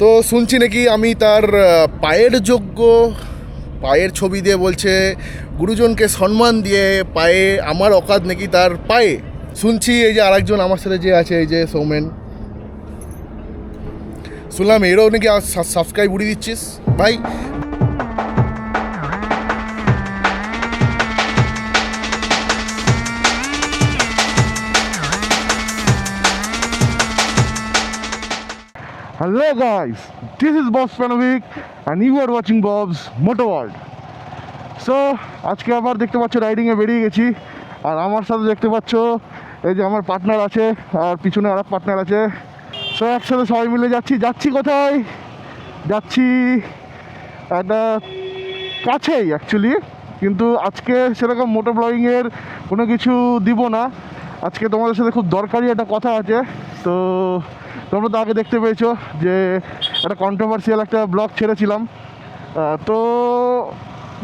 তো শুনছি নাকি আমি তার পায়ের যোগ্য, পায়ের ছবি দিয়ে বলছে, গুরুজনকে সম্মান দিয়ে পায়ে আমার অকাত নাকি তার পায়ে। শুনছি এই যে আরেকজন আমার সাথে যে আছে, এই যে সৌমেন। শুনলাম এরও নাকি সাবস্ক্রাইব উড়িয়ে দিচ্ছিস। ভাই Hello guys, this is Boss Panovik and you are watching Bob's Moto World. So আজকে আবার দেখতে পাচ্ছ রাইডিংয়ে বেরিয়ে গেছি। আর আমার সাথে দেখতে পাচ্ছ এই যে আমার পার্টনার আছে আর পিছনে আর পার্টনার আছে। সো একসাথে সবাই মিলে যাচ্ছি। যাচ্ছি কোথায়? যাচ্ছি একটা কাছেই অ্যাকচুয়ালি কিন্তু আজকে সেরকম মোটো ব্লগিংয়ের কোনো কিছু দিব না। আজকে তোমাদের সাথে খুব দরকারি একটা কথা আছে। তো তোমরা তো আগে দেখতে পেয়েছ যে একটা কন্ট্রোভার্সিয়াল একটা ব্লগ ছেড়েছিলাম। তো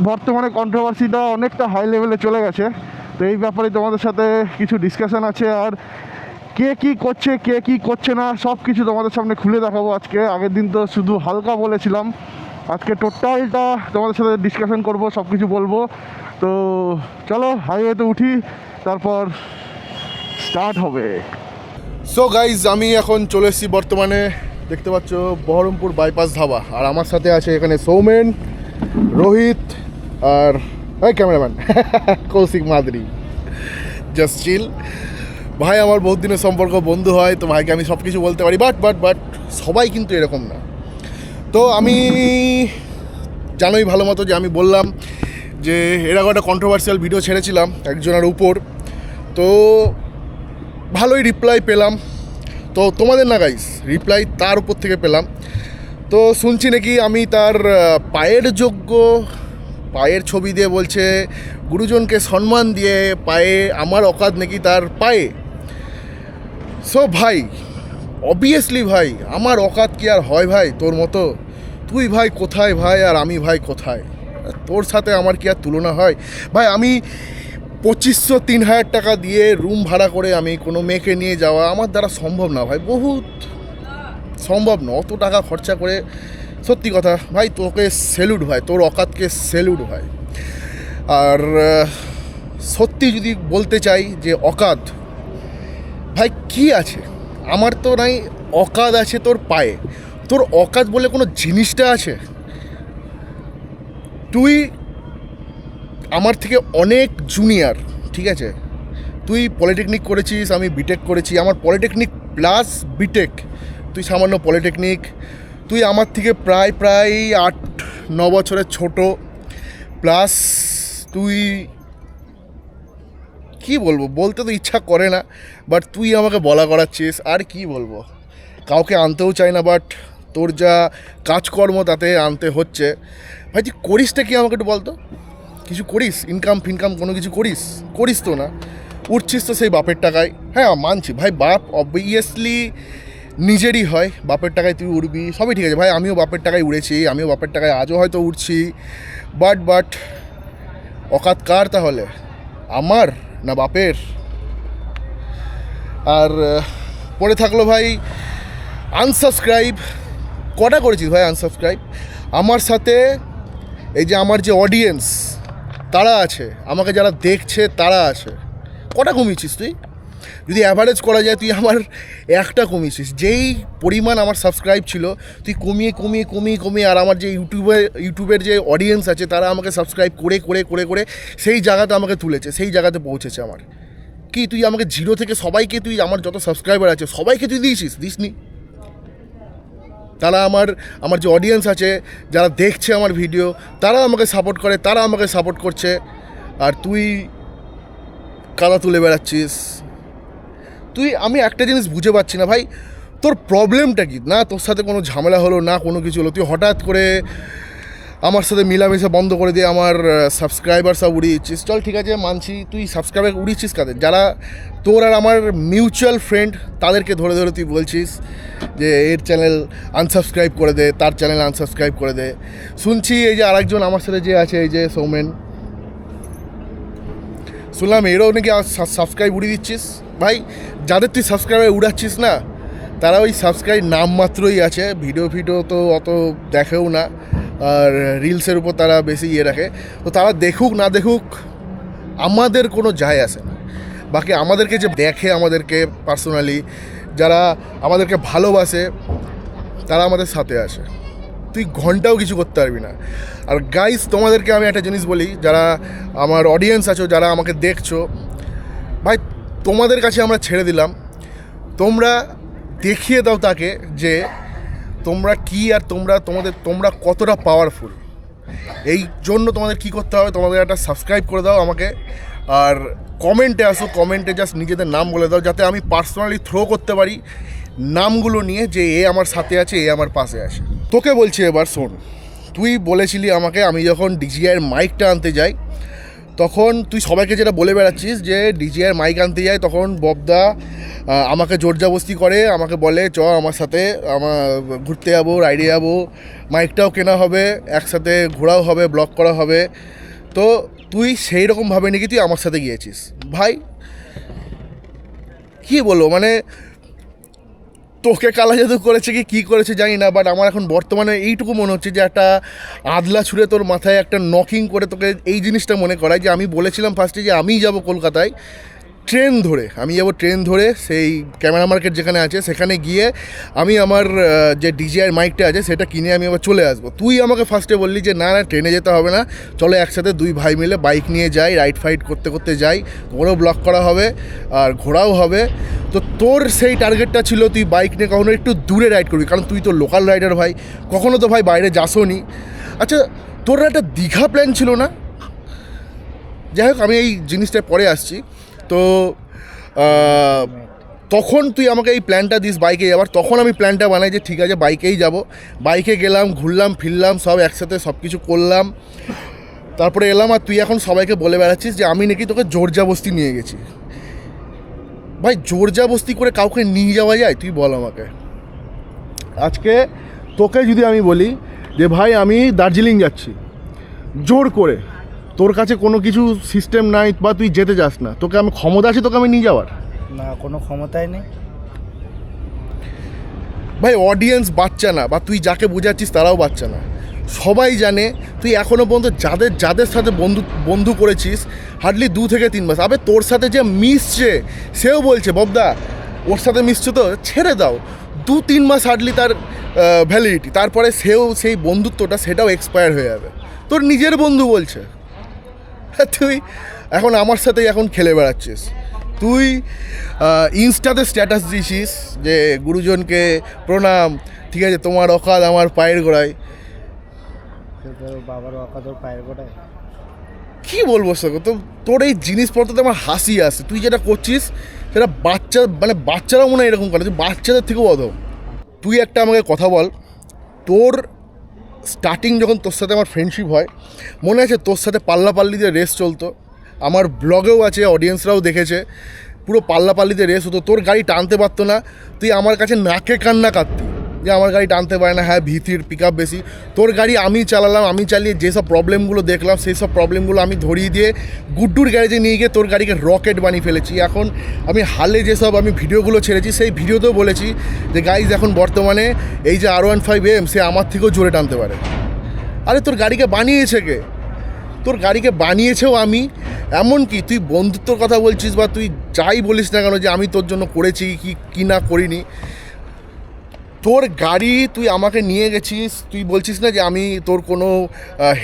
বর্তমানে কন্ট্রোভার্সিটা অনেকটা হাই লেভেলে চলে গেছে। তো এই ব্যাপারে তোমাদের সাথে কিছু ডিসকাশন আছে আর কে কি করছে, কে কি করছে না সব কিছু তোমাদের সামনে খুলে দেখাবো আজকে। আগের দিন তো শুধু হালকা বলেছিলাম। আজকে টোটালটা তোমাদের সাথে ডিসকাশন করব সব কিছু বলব। তো চলো হাইওয়েতে উঠি, তারপর স্টার্ট হবে। সো গাইজ আমি এখন চলে এসেছি বর্তমানে। দেখতে পাচ্ছ, বহরমপুর বাইপাস ধাবা। আর আমার সাথে আছে এখানে সৌমেন, রোহিত আর, এই cameraman Kaushik Madri. Just chill ভাই, আমার বহুত দিনের সম্পর্ক বন্ধু হয়, তো ভাইকে আমি সব কিছু বলতে পারি বাট বাট বাট সবাই কিন্তু এরকম না। তো আমি জানোই ভালো মতো যে আমি বললাম যে এরকম একটা কন্ট্রোভার্সিয়াল ভিডিও ছেড়েছিলাম একজনের উপর। তো ভালোই রিপ্লাই পেলাম। তো তোমাদের না গাইস রিপ্লাই তার উপর থেকে পেলাম। তো শুনছি নাকি আমি তার পায়ের যোগ্য, পায়ের ছবি দিয়ে বলছে, গুরুজনকে সম্মান দিয়ে পায়ে আমার অকাত নাকি তার পায়ে। সো ভাই অবভিয়াসলি ভাই, আমার অকাত কি আর হয় ভাই তোর মতো? তুই ভাই কোথায় ভাই আর আমি ভাই কোথায়? তোর সাথে আমার কি আর তুলনা হয়? ভাই আমি পঁচিশশো তিন হাজার টাকা দিয়ে রুম ভাড়া করে আমি কোনো মেয়েকে নিয়ে যাওয়া আমার দ্বারা সম্ভব না ভাই, বহুত সম্ভব না, অত টাকা খরচা করে, সত্যি কথা ভাই, তোকে সেলুট ভাই, তোর অকাতকে সেলুট ভাই। আর সত্যি যদি বলতে চাই যে অকাত, ভাই কি আছে? আমার তো নাই, অকাত আছে তোর পায়ে। তোর অকাত বলে কোনো জিনিসটা আছে? তুই আমার থেকে অনেক জুনিয়র ঠিক আছে? তুই পলিটেকনিক করেছিস, আমি বিটেক করেছি। আমার পলিটেকনিক প্লাস বিটেক তুই সামান্য পলিটেকনিক তুই আমার থেকে প্রায় প্রায় আট, ন বছরের ছোট। প্লাস তুই, কি বলব? বলতে তো ইচ্ছা করে না বাট তুই আমাকে বলা করাচ্ছিস, আর কি বলব? কাউকে আনতেও চাই না বাট তোর যা কাজকর্ম তাতে আনতে হচ্ছে। ভাই, তুই করিসটা কি আমাকে একটু বলতো? কিছু করিস ইনকাম ফিনকাম কোনো কিছু করিস? করিস তো না। উঠছিস তো সেই বাপের টাকায়। হ্যাঁ মানছি। ভাই, বাপ অবভিয়াসলি নিজেরই হয়। বাপের টাকায় তুই উড়বি সবই ঠিক আছে। ভাই, আমিও বাপের টাকায় উড়েছি, আমিও বাপের টাকায় আজও হয়তো উঠছি বাট বাট অকাত কার তাহলে? আমার না বাপের? আর পড়ে থাকল ভাই আনসাবস্ক্রাইব কটা করেছিস ভাই আনসাবস্ক্রাইব আমার সাথে এই যে আমার যে অডিয়েন্স তারা আছে, আমাকে যারা দেখছে তারা আছে। কটা কমিয়েছিস তুই? যদি অ্যাভারেজ করা যায়, তুই আমার একটা কমিয়েছিস। যেই পরিমাণ আমার সাবস্ক্রাইব ছিল, তুই কমিয়ে কমিয়ে কমিয়ে কমিয়ে আর আমার যে ইউটিউবে ইউটিউবের যে অডিয়েন্স আছে, তারা আমাকে সাবস্ক্রাইব করে করে করে করে সেই জায়গাতে আমাকে তুলেছে, সেই জায়গাতে পৌঁছেছে আমার। কি তুই আমাকে জিরো থেকে সবাইকে তুই, আমার যত সাবস্ক্রাইবার আছে, সবাইকে তুই দিয়েছিস? দিসনি? তারা আমার আমার যে অডিয়েন্স আছে, যারা দেখছে আমার ভিডিও তারা আমাকে সাপোর্ট করে, তারা আমাকে সাপোর্ট করছে। আর তুই কাদা তুলে বেড়াচ্ছিস। তুই, আমি একটা জিনিস বুঝে পাচ্ছি না ভাই, তোর প্রবলেমটা কি? না তোর সাথে কোনো ঝামেলা হলো, না কোনো কিছু হলো, তুই হঠাৎ করে আমার সাথে মিলামিশা বন্ধ করে দিয়ে আমার সাবস্ক্রাইবার সব উড়িয়েছিস চল ঠিক আছে, মানছি, তুই সাবস্ক্রাইবার উড়িয়েছিস কাদের? যারা তোর আর আমার মিউচুয়াল ফ্রেন্ড তাদেরকে ধরে ধরে তুই বলছিস যে, এর চ্যানেল আনসাবস্ক্রাইব করে দে, তার চ্যানেল আনসাবস্ক্রাইব করে দে। শুনছি এই যে আরেকজন আমার সাথে যে আছে, এই যে সৌমেন। শুনলাম এরও নাকি সাবস্ক্রাইব উড়িয়ে দিচ্ছিস। ভাই, যাদের তুই সাবস্ক্রাইবার উড়াচ্ছিস না, তারা ওই সাবস্ক্রাইব নাম মাত্রই আছে। ভিডিও ভিডিও তো অত দেখেও না। আর রিলসের উপর তারা বেশি ইয়ে রাখে। তো তারা দেখুক, না দেখুক, আমাদের কোনো যায় আসে না। বাকি আমাদেরকে যে দেখে আমাদেরকে পার্সোনালি যারা আমাদেরকে ভালোবাসে, তারা আমাদের সাথে আসে। তুই ঘন্টাও কিছু করতে পারবি না। আর গাইস তোমাদেরকে আমি একটা জিনিস বলি, যারা আমার অডিয়েন্স আছো, যারা আমাকে দেখছ, ভাই, তোমাদের কাছে আমরা ছেড়ে দিলাম। তোমরা দেখিয়ে দাও তাকে যে তোমরা কি আর তোমরা তোমাদের, তোমরা কতটা পাওয়ারফুল এই জন্য তোমাদের কি করতে হবে? তোমাদের একটা সাবস্ক্রাইব করে দাও আমাকে। আর কমেন্টে আসো কমেন্টে জাস্ট নিজেদের নাম বলে দাও, যাতে আমি পার্সোনালি থ্রো করতে পারি নামগুলো নিয়ে যে এ আমার সাথে আছে, এ আমার পাশে আছে। তোকে বলছি এবার শোন, তুই বলেছিলি আমাকে আমি যখন ডিজিআইয়ের মাইকটা আনতে যাই তখন তুই সবাইকে যেটা বলে বেড়াচ্ছিস যে ডিজিআর মাইক আনতে যায়, তখন ববদা আমাকে জোরজাবস্তি করে, আমাকে বলে, চ, আমার সাথে, আমার, ঘুরতে যাব রাইডে যাব, মাইকটাও কেনা হবে, একসাথে ঘোরাও হবে ব্লগ করা হবে। তো তুই সেই রকমভাবে নাকি তুই আমার সাথে গিয়েছিস। ভাই, কী বলব? মানে তোকে কালা জাদু করেছে কি, কী করেছে জানি না বাট আমার এখন বর্তমানে এইটুকু মনে হচ্ছে যে একটা আদলা ছুঁড়ে তোর মাথায় একটা নকিং করে তোকে এই জিনিসটা মনে করায় যে আমি বলেছিলাম ফার্স্টে যে আমিই যাব কলকাতায় ট্রেন ধরে, আমি যাব ট্রেন ধরে সেই ক্যামেরা মার্কেট যেখানে আছে, সেখানে গিয়ে আমি আমার যে ডিজিআর মাইকটা আছে সেটা কিনে আমি আবার চলে আসব। তুই আমাকে ফার্স্টে বললি যে না না, ট্রেনে যেতে হবে না, চলো একসাথে দুই ভাই মিলে বাইক নিয়ে যাই, রাইড ফাইড করতে করতে যাই, ওরও ব্লক করা হবে আর ঘোরাও হবে। তো তোর সেই টার্গেটটা ছিল তুই বাইক নিয়ে কখনো একটু দূরে রাইড করবি, কারণ তুই তো লোকাল রাইডার ভাই, কখনো তো ভাই বাইরে যাসও নি আচ্ছা তোর একটা দীঘা প্ল্যান ছিল না? যাই হোক আমি এই জিনিসটা পরে আসছি। তো তখন তুই আমাকে এই প্ল্যানটা দিস বাইকে যাবার তখন আমি প্ল্যানটা বানাই যে ঠিক আছে বাইকেই যাব। বাইকে গেলাম, ঘুরলাম, ফিরলাম, সব একসাথে সব কিছু করলাম। তারপরে এলাম আর তুই এখন সবাইকে বলে বেড়াচ্ছিস যে আমি নাকি তোকে জোরজাবস্তি নিয়ে গেছি। ভাই জোরজাবস্তি করে কাউকে নিয়ে যাওয়া যায়? তুই বল আমাকে। আজকে তোকে যদি আমি বলি যে, ভাই, আমি দার্জিলিং যাচ্ছি। জোর করে। তোর কাছে কোনো কিছু সিস্টেম নাই বা তুই যেতে যাস না তোকে আমি ক্ষমতা আছে তোকে আমি নিয়ে যাওয়ার। না কোনো ক্ষমতাই নেই। ভাই অডিয়েন্স বাচ্চা না বা তুই যাকে বোঝাচ্ছিস তারাও বাচ্চা না। সবাই জানে তুই এখনও পর্যন্ত যাদের যাদের সাথে বন্ধু বন্ধু করেছিস হার্ডলি দু থেকে তিন মাস। আবে তোর সাথে যে মিশছে সেও বলছে ববদা ওর সাথে মিশছে তো ছেড়ে দাও। দু তিন মাস হার্ডলি তার ভ্যালিডিটি তারপরে সেও সেই বন্ধুত্বটা সেটাও এক্সপায়ার হয়ে যাবে। তোর নিজের বন্ধু বলছে। তুই এখন আমার সাথেই এখন খেলে বেড়াচ্ছিস। তুই ইনস্টাতে স্ট্যাটাস দিছিস যে গুরুজনকে প্রণাম ঠিক আছে তোমার অকাল আমার পায়ের গোড়ায়। বাবার অকাদর পায়ের গোটায় কি বলব সে তো তোর এই জিনিসপত্রতে আমার হাসি আসে তুই যেটা করছিস সেটা বাচ্চা মানে বাচ্চারাও মনে হয় এরকম করে তুই বাচ্চাদের থেকেও অধম। তুই একটা আমাকে কথা বল তোর স্টার্টিং যখন তোর সাথে আমার ফ্রেন্ডশিপ হয়, মনে আছে তোর সাথে পাল্লাপাল্লিতে রেস চলতো। আমার ব্লগেও আছে অডিয়েন্সরাও দেখেছে। পুরো পাল্লাপাল্লিতে রেস হতো। তোর গাড়ি টানতে পারতো না। তুই আমার কাছে নাকে কান্না কাঁদতি যে আমার গাড়ি টানতে পারে না হ্যাঁ ভিতির পিক বেশি। তোর গাড়ি আমি চালালাম, আমি চালিয়ে যেসব প্রবলেমগুলো দেখলাম, সেই সব প্রবলেমগুলো আমি ধরিয়ে দিয়ে গুড্ডুর গ্যারেজে নিয়ে গিয়ে তোর গাড়িকে রকেট বানিয়ে ফেলেছি। এখন আমি হালে যেসব আমি ভিডিওগুলো ছেড়েছি, সেই ভিডিওতেও বলেছি যে গাইজ এখন বর্তমানে এই যে আর ওয়ান ফাইভ এম সে আমার থেকেও জোরে টানতে পারে। আরে, তোর গাড়িকে বানিয়েছে কে? তোর গাড়িকে বানিয়েছেও আমি? এমনকি তুই বন্ধুত্বর কথা বলছিস বা তুই যাই বলিস না কেন যে, আমি তোর জন্য করেছি, কি কি না করিনি? তোর গাড়ি তুই আমাকে নিয়ে গেছিস, তুই বলছিস না যে আমি তোর কোনো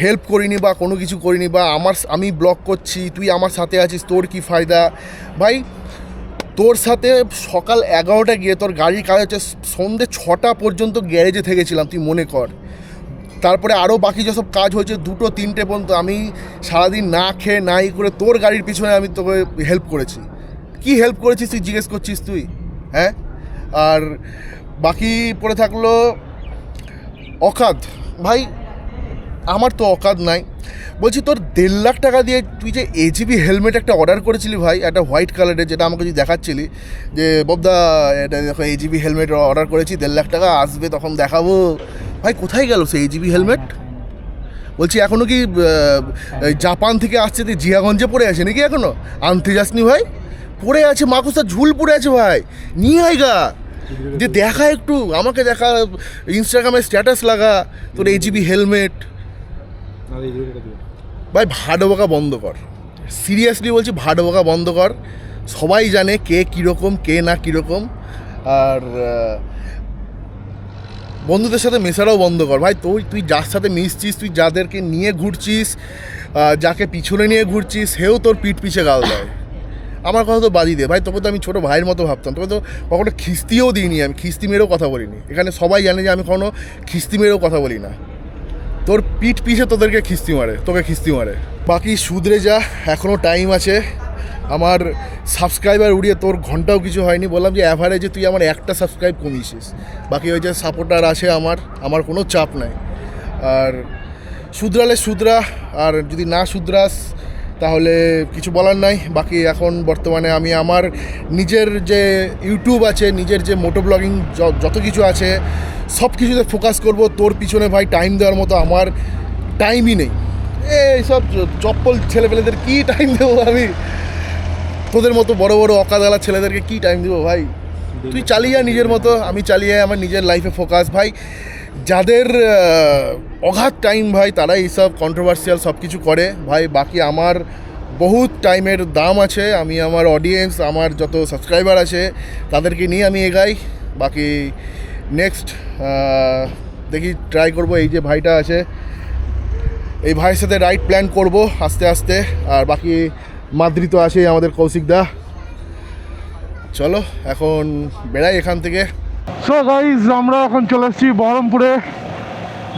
হেল্প করিনি বা কোনো কিছু করিনি বা আমার আমি ব্লক করছি, তুই আমার সাথে আছিস, তোর কি ফায়দা? ভাই, তোর সাথে সকাল এগারোটা গিয়ে তোর গাড়ির কাজ হচ্ছে সন্ধ্যে ছটা পর্যন্ত গ্যারেজে থেকেছিলাম, তুই মনে কর। তারপরে আরও বাকি যেসব কাজ হয়েছে, দুটো তিনটে পর্যন্ত আমি সারাদিন না খেয়ে, নাই করে তোর গাড়ির পিছনে আমি তোকে হেল্প করেছি। কি হেল্প করেছিস তুই, জিজ্ঞেস করছিস তুই? হ্যাঁ? আর বাকি পড়ে থাকল অকাদ। ভাই, আমার তো অকাদ নাই। বলছি তোর দেড় লাখ টাকা দিয়ে তুই যে এজিবি হেলমেট একটা অর্ডার করেছিলি ভাই, একটা হোয়াইট কালারের যেটা আমাকে যদি দেখাচ্ছিলি, যে ববদা, এটা দেখো এজিবি হেলমেট অর্ডার করেছি, দেড় লাখ টাকা আসবে, তখন দেখাবো। ভাই, কোথায় গেল সেই এজিবি হেলমেট বলছি এখনও কি জাপান থেকে আসছে তুই জিয়াগঞ্জে পড়ে আছে নাকি এখনও আনতে যাসনি ভাই? পড়ে আছে মাকুসা ঝুল পড়ে আছে ভাই। নিয়ে আয় গা। যে দেখা একটু আমাকে দেখা ইনস্টাগ্রামে স্ট্যাটাস লাগা তোর এজিবি হেলমেট ভাই ভাড় বকা বন্ধ কর। সিরিয়াসলি বলছি ভাড় বকা বন্ধ কর। সবাই জানে কে কীরকম কে না কীরকম। আর বন্ধুদের সাথে মেশাটাও বন্ধ কর। ভাই তুই তুই যার সাথে মিশছিস তুই যাদেরকে নিয়ে ঘুরছিস যাকে পিছনে নিয়ে ঘুরছিস সেও তোর পিঠ পিছে গাল দেয়। আমার কথা তো বাদি দে। ভাই, তোকে তো আমি ছোটো ভাইয়ের মতো ভাবতাম। তোকে তো কখনো খিস্তিও দিইনি আমি, খিস্তি মেরেও কথা বলিনি। এখানে সবাই জানে যে আমি কখনো খিস্তি মেরেও কথা বলি না। তোর পিঠ পিছে তোদেরকে খিস্তি মারে, তোকে খিস্তি মারে। বাকি সুদরে যা এখনও টাইম আছে। আমার সাবস্ক্রাইবার উড়িয়ে তোর ঘন্টাও কিছু হয়নি। বললাম যে অ্যাভারেজে তুই আমার একটা সাবস্ক্রাইব কমিয়েছিস। বাকি ওই যে সাপোর্টার আছে আমার আমার কোনো চাপ নাই। আর শুধরালে শুধরা আর যদি না শুধরাস তাহলে কিছু বলার নাই, বাকি এখন বর্তমানে আমি আমার নিজের যে ইউটিউব আছে, নিজের যে মোটো ব্লগিং যত কিছু আছে, সব কিছুতে ফোকাস করব। তোর পিছনে ভাই টাইম দেওয়ার মতো আমার টাইমই নেই। এইসব চপ্পল ছেলেপেলেদের কী টাইম দেবো আমি? তোদের মতো বড় বড় অকাদালা ছেলেদেরকে কী টাইম দেবো ভাই? তুই চালিয়ে নিজের মতো, আমি চালিয়ে আমার নিজের লাইফে ফোকাস ভাই যাদের অগাধ টাইম ভাই তারা এইসব কন্ট্রোভার্সিয়াল সব কিছু করে। ভাই, বাকি আমার বহুত টাইমের দাম আছে। আমি আমার অডিয়েন্স আমার যত সাবস্ক্রাইবার আছে, তাদেরকে নিয়ে আমি এগাই। বাকি নেক্সট দেখি ট্রাই করব। এই যে ভাইটা আছে, এই ভাইয়ের সাথে রাইড প্ল্যান করব আস্তে আস্তে। আর বাকি মাদ্রি তো আছেই আমাদের কৌশিকদা চলো, এখন বেড়াই এখান থেকে। সো গাইজ আমরা এখন চলে এসেছি বহরমপুরে।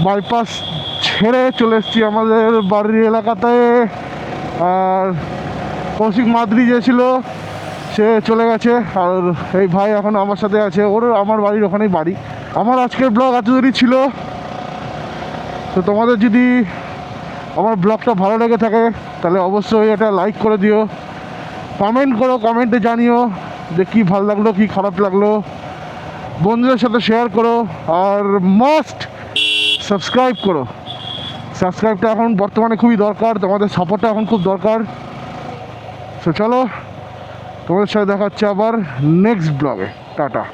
বাইপাস ছেড়ে চলে এসেছি আমাদের বাড়ির এলাকাতে। আর কৌশিক মাদ্রি যে ছিল, সে চলে গেছে। আর এই ভাই এখন আমার সাথে আছে। ওর আমার বাড়ির ওখানেই বাড়ি। আমার আজকের ব্লগ এত দূরই ছিল। তো তোমাদের যদি আমার ব্লগটা ভালো লেগে থাকে, তাহলে অবশ্যই এটা লাইক করে দিও। কমেন্ট করো কমেন্টে জানিও যে কী ভালো লাগল, কী খারাপ লাগল। বন্ধুদের সাথে শেয়ার করো আর মাস্ট সাবস্ক্রাইব করো। সাবস্ক্রাইবটা এখন বর্তমানে খুবই দরকার, তোমাদের সাপোর্টটা এখন খুব দরকার। সো চলো, তোমাদের সাথে দেখা হচ্ছে আবার নেক্সট ব্লগে টাটা।